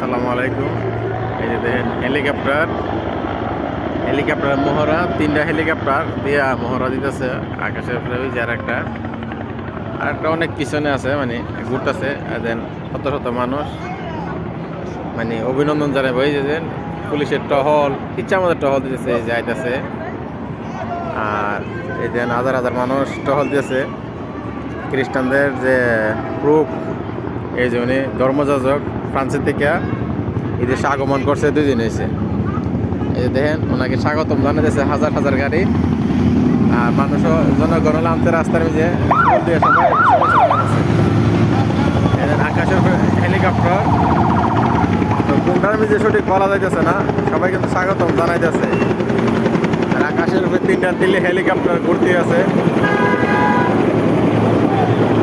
আসসালামু আলাইকুম। এই যে দেখেন, হেলিকপ্টার। হেলিকপ্টার মহড়া, তিনটা হেলিকপ্টার দিয়া মহড়া দিতেছে আকাশের উপরে, ওই যে আর একটা। আর একটা অনেক পিছনে আছে মানে ঘুরতেছে দেন শত শত মানুষ। মানে অভিনন্দন জানাই ওই যে পুলিশের টহল, ইচ্ছা আমাদের টহল দিতেছে, এই যে আইতাছে। আর এই দেন, হাজার হাজার মানুষ টহল দিতেছে। খ্রিস্টানদের যে প্রুফ এই যে উনি ধর্মযাজক। ফ্রান্সের থেকে এই দেশে আগমন করছে দুই দিন হয়েছে। এই দেখেন, ওনাকে স্বাগতম জানাতেছে হাজার হাজার গাড়ি। আর মানুষ জনগণ নামতে রাস্তার মধ্যে দিয়ে সবাই আকাশের হেলিকপ্টার তো কোনটার মধ্যে সঠিক বলা যাইতেছে না, সবাই কিন্তু স্বাগতম জানাইতেছে। আর আকাশের উপরে তিনটা দিল্লি হেলিকপ্টার ঘুরতে আছে।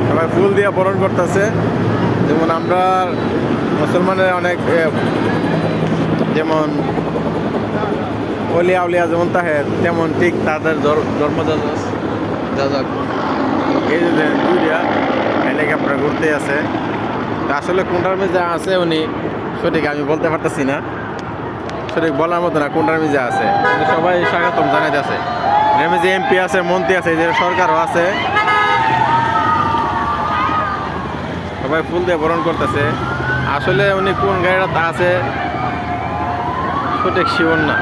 সবাই ফুল দিয়ে বরণ করতেছে। যেমন আমরা মুসলমানের অনেক যেমন অলিয়া উলিয়া যেমন তাহে তেমন ঠিক তাদের ধর- ধর্মযাজক যাজক এই যে দুইটা ঘুরতে আছে। আসলে কোনটার মধ্যে আছে উনি সঠিক আমি বলতে পারতেছি না। সঠিক বলার মতো না কোনটার মধ্যে আছে। সবাই স্বাগতম জানাইতেছে এর যে এমপি আছে, মন্ত্রী আছে যে সরকারও আছে। সবাই ফুল দিয়ে বরণ করতেছে। আসলে উনি কোন গাড়িটা আছে সঠিক শিওর না।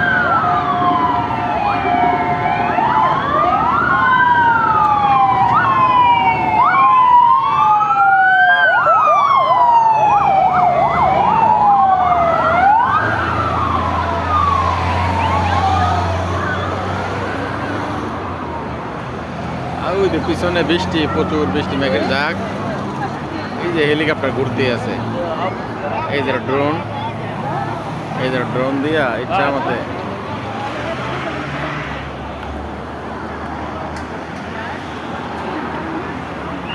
ওই যে পিছনে বৃষ্টি, প্রচুর বৃষ্টি, মেঘের যাক এই যে হেলিকপ্টার ঘুরতে আছে। এই যে ড্রোন এই ড্রোন দিয়া ইচ্ছা মতে।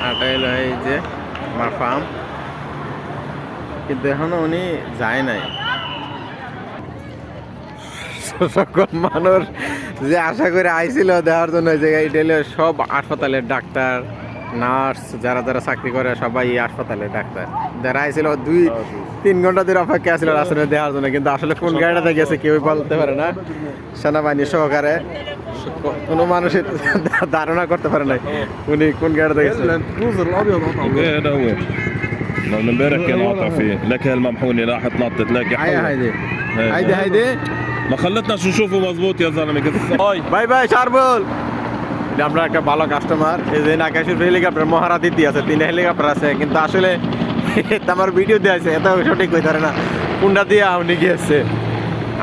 আটা এলো এই যে আমার ফার্ম কিন্তু এখনও উনি যায় নাই। সকল মানুষ যে আশা করে আইছিল দেওয়ার জন্য যে ডেলে সব হাসপাতালের ডাক্তার। নার্স যারা যারা চাকরি করে সবাই এই হাসপাতালের ডাক্তার যারা আইছিল দুই তিন ঘন্টা ধরে অপেক্ষা ছিল আসলে দেওয়ার জন্য কিন্তু আসলে কোন গাড়িটাতে গেছে কেউ বলতে পারে না সেনাবাহিনী সহকারে কোনো মানুষের ধারণা করতে পারে নাই উনি কোন গাড়িতে গেছে الكروزر الابيض قطع ايه هذا هو لو من امبارح كان قاطع فيه لك هالممحونه راحت نطت لك হাইদে হাইদে هاي. হাইদে হাইদে ما خلتنا شو نشوفه مزبوط يا زلمه كنت هاي বাই বাই সারবল এটা আমরা একটা ভালো কাস্টমার এই যে আকাশের হেলিকপ্টার মহারা দিতে আছে তিনটা হেলিকপ্টার আছে কিন্তু আসলে আমার ভিডিও দিয়ে আছে এত সঠিক কইতে পারে না। কোনটা দিয়ে আপনি গিয়েছে?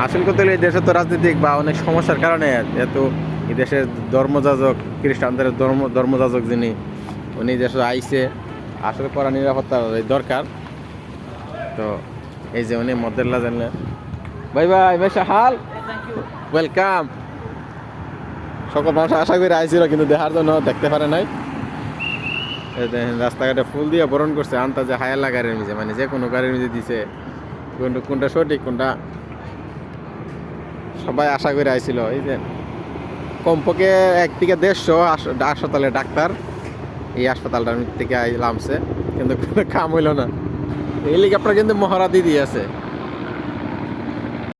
আসল কথা হলো এই দেশে তো রাজনৈতিক বা অনেক সমস্যার কারণে এত এই দেশের ধর্মযাজক খ্রিস্টানদের ধর্ম ধর্মযাজক যিনি উনি দেশে আইসে আসলে করা নিরাপত্তার দরকার। তো এই যে উনি মদ্দেল্লা জানলেন। বাই বাই ভাই সাহাল। ওয়েলকাম সকল মানুষ আশা করে আইছিল, কিন্তু দেখার জন্য দেখতে পারে নাই। রাস্তাঘাটে ফুল দিয়ে বরণ করছে আন্তাজে হায়ালা গাড়ির মিজে মানে যে কোনো গাড়ির মিজে দিছে, কোনটা কোনটা সঠিক, কোনটা সবাই আশা করে আইছিল। এই যে কমপক্ষে এক থেকে দেড়শো হাস- হাসপাতালে ডাক্তার এই হাসপাতালটার থেকে নামছে, কিন্তু কোনো কাম হইল না। হেলিকপ্টার কিন্তু মহারা দিয়ে আছে